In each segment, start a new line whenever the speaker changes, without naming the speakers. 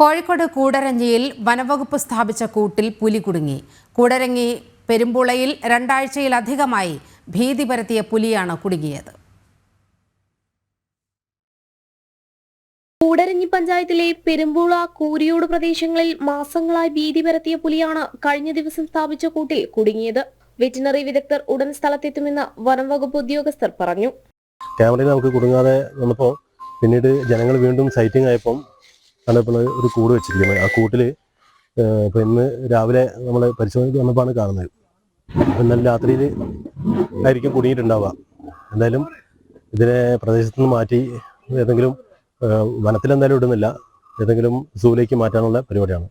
കോഴിക്കോട് കൂടരഞ്ഞിയിൽ വനവകുപ്പ് സ്ഥാപിച്ച കൂട്ടിൽ പുലി കുടുങ്ങി. കൂടരങ്ങി പെരുമ്പുളയിൽ രണ്ടാഴ്ചയിലധികമായി ഭീതി പരത്തിയ പുലിയാണ് കുടുങ്ങിയത്.
കൂടരഞ്ഞി പഞ്ചായത്തിലെ പെരുമ്പുള കൂരിയോട് പ്രദേശങ്ങളിൽ മാസങ്ങളായി ഭീതി പരത്തിയ പുലിയാണ് കഴിഞ്ഞ ദിവസം സ്ഥാപിച്ച കൂട്ടിൽ കുടുങ്ങിയത്. വെറ്റിനറി വിദഗ്ധർ ഉടൻ സ്ഥലത്തെത്തുമെന്ന് വനം വകുപ്പ് ഉദ്യോഗസ്ഥർ പറഞ്ഞു.
ക്യാമറയിൽ നമുക്ക് കുടുങ്ങാതെ വന്നപ്പോൾ പിന്നീട് ജനങ്ങൾ വീണ്ടും സൈറ്റിംഗ് ആയപ്പം ആണ് ഇപ്പോൾ ഒരു കൂട് വെച്ചിരിക്കുന്നത് ആ കൂട്ടിൽ ഇപ്പം ഇന്ന് രാവിലെ നമ്മൾ പരിശോധനയ്ക്ക് വന്നപ്പോൾ കാണുന്നത്. ഇന്നലെ രാത്രിയിൽ ആയിരിക്കും കുടുങ്ങിയിട്ടുണ്ടാവുക. എന്തായാലും ഇതിനെ പ്രദേശത്ത് നിന്ന് മാറ്റി ഏതെങ്കിലും വനത്തിലെന്തായാലും ഇടുന്നില്ല. ഏതെങ്കിലും സൂലേക്ക് മാറ്റാനുള്ള പരിപാടിയാണ്.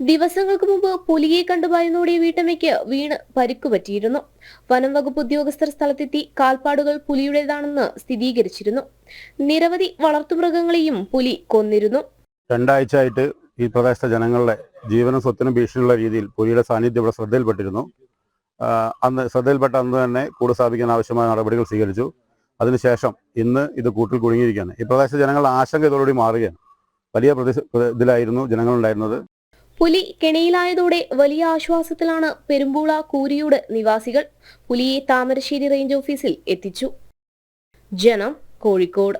ദിവസങ്ങൾക്ക് മുമ്പ് പുലിയെ കണ്ടു ഭയന്നോടിയ വീട്ടമ്മയ്ക്ക് വീണ് പരിക്കു പറ്റിയിരുന്നു. വനം വകുപ്പ് ഉദ്യോഗസ്ഥർ സ്ഥലത്തെത്തി കാൽപ്പാടുകൾ പുലിയുടേതാണെന്ന് സ്ഥിരീകരിച്ചിരുന്നു. നിരവധി വളർത്തുമൃഗങ്ങളെയും പുലി കൊന്നിരുന്നു.
രണ്ടാഴ്ചയായിട്ട് ഈ പ്രദേശത്തെ ജനങ്ങളുടെ ജീവനും സ്വത്തിനും ഭീഷണിയുള്ള രീതിയിൽ പുലിയുടെ സാന്നിധ്യം ഇവിടെ ശ്രദ്ധയിൽപ്പെട്ടിരുന്നു. അന്ന് ശ്രദ്ധയിൽപ്പെട്ട അന്ന് തന്നെ കൂട് സ്ഥാപിക്കാൻ ആവശ്യമായ നടപടികൾ സ്വീകരിച്ചു. അതിനുശേഷം ഇന്ന് ഇത് കൂട്ടിൽ കുടുങ്ങിയിരിക്കുകയാണ്. ഈ പ്രദേശത്തെ ജനങ്ങളുടെ ആശങ്ക ഇതോടുകൂടി മാറുകയാണ്. വലിയ ഇതിലായിരുന്നു ജനങ്ങളുണ്ടായിരുന്നത്.
പുലി കെണിയിലായതോടെ വലിയ ആശ്വാസത്തിലാണ് പെരുമ്പൂള കൂരിയൂട് നിവാസികൾ പുലിയെ താമരശ്ശേരി റേഞ്ച് ഓഫീസിൽ എത്തിച്ചു. ജനം കോഴിക്കോട്.